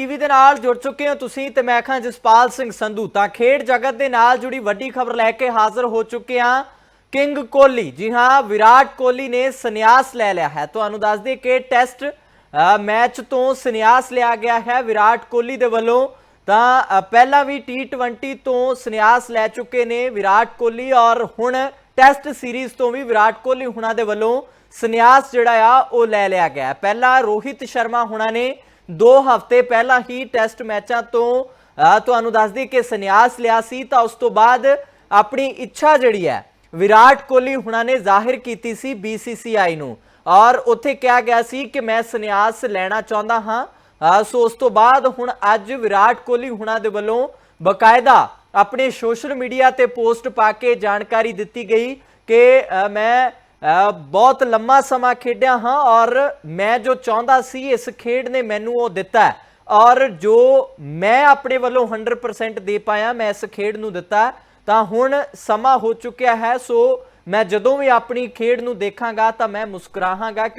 TV ਦੇ ਨਾਲ ਜੁੜ ਚੁੱਕੇ ਹੋ ਤੁਸੀਂ ਤੇ ਮੈਂ ਖਾਂ ਜਸਪਾਲ ਸਿੰਘ ਸੰਧੂ ਤਾਂ ਖੇਡ ਜਗਤ ਦੇ ਨਾਲ ਜੁੜੀ ਵੱਡੀ ਖਬਰ ਲੈ ਕੇ ਹਾਜ਼ਰ ਹੋ ਚੁੱਕੇ ਹਾਂ। ਕਿੰਗ ਕੋਹਲੀ। ਜੀ ਹਾਂ, ਵਿਰਾਟ ਕੋਹਲੀ ਨੇ ਸੰਨਿਆਸ ਲੈ ਲਿਆ ਹੈ। ਤੁਹਾਨੂੰ ਦੱਸ ਦਈਏ ਕਿ ਟੈਸਟ ਮੈਚ ਤੋਂ ਸੰਨਿਆਸ ਲਿਆ ਗਿਆ ਹੈ ਵਿਰਾਟ ਕੋਹਲੀ ਦੇ ਵੱਲੋਂ। ਤਾਂ ਪਹਿਲਾਂ ਵੀ T20 ਤੋਂ ਸੰਨਿਆਸ ਲੈ ਚੁੱਕੇ ਨੇ ਵਿਰਾਟ ਕੋਹਲੀ ਔਰ ਹੁਣ ਟੈਸਟ ਸੀਰੀਜ਼ ਤੋਂ ਵੀ ਵਿਰਾਟ ਕੋਹਲੀ ਹੁਣਾਂ ਦੇ ਵੱਲੋਂ ਸੰਨਿਆਸ ਜਿਹੜਾ ਆ, ਉਹ ਲੈ ਲਿਆ ਗਿਆ ਪਹਿਲਾਂ ਰੋਹਿਤ ਸ਼ਰਮਾ ਹੁਣਾਂ ਨੇ 2 ਹਫ਼ਤੇ ਪਹਿਲਾਂ ਹੀ ਟੈਸਟ ਮੈਚਾਂ ਤੋਂ ਤੁਹਾਨੂੰ ਦੱਸ ਦਈਏ ਕਿ ਸੰਨਿਆਸ ਲਿਆ ਸੀ, ਤਾਂ ਉਸ ਤੋਂ ਬਾਅਦ ਆਪਣੀ ਇੱਛਾ ਜਿਹੜੀ ਹੈ, ਵਿਰਾਟ ਕੋਹਲੀ ਹੁਣਾਂ ਨੇ ਜ਼ਾਹਿਰ ਕੀਤੀ ਸੀ BCCI ਨੂੰ। ਔਰ ਉੱਥੇ ਕਿਹਾ ਗਿਆ ਸੀ ਕਿ ਮੈਂ ਸੰਨਿਆਸ ਲੈਣਾ ਚਾਹੁੰਦਾ ਹਾਂ। ਸੋ ਉਸ ਤੋਂ ਬਾਅਦ ਹੁਣ ਅੱਜ ਵਿਰਾਟ ਕੋਹਲੀ ਹੁਣਾਂ ਦੇ ਵੱਲੋਂ ਬਕਾਇਦਾ ਆਪਣੇ ਸੋਸ਼ਲ ਮੀਡੀਆ ਤੇ ਪੋਸਟ ਪਾ ਕੇ ਜਾਣਕਾਰੀ ਦਿੱਤੀ ਗਈ ਕਿ ਮੈਂ ਬਹੁਤ ਲੰਮਾ ਸਮਾਂ ਖੇਡਿਆ ਹਾਂ ਔਰ ਮੈਂ ਜੋ ਚਾਹੁੰਦਾ ਸੀ ਇਸ ਖੇਡ ਨੇ ਮੈਨੂੰ ਉਹ ਦਿੱਤਾ ਔਰ ਜੋ ਮੈਂ ਆਪਣੇ ਵੱਲੋਂ 100% ਦੇ ਪਾਇਆ, ਮੈਂ ਇਸ ਖੇਡ ਨੂੰ ਦਿੱਤਾ ਤਾਂ ਹੁਣ ਸਮਾਂ ਹੋ ਚੁੱਕਿਆ ਹੈ, ਸੋ ਮੈਂ ਜਦੋਂ ਵੀ ਆਪਣੀ ਖੇਡ ਨੂੰ ਦੇਖਾਂਗਾ ਤਾਂ ਮੈਂ ਮੁਸਕਰਾਹਾਂਗਾ ਕਿ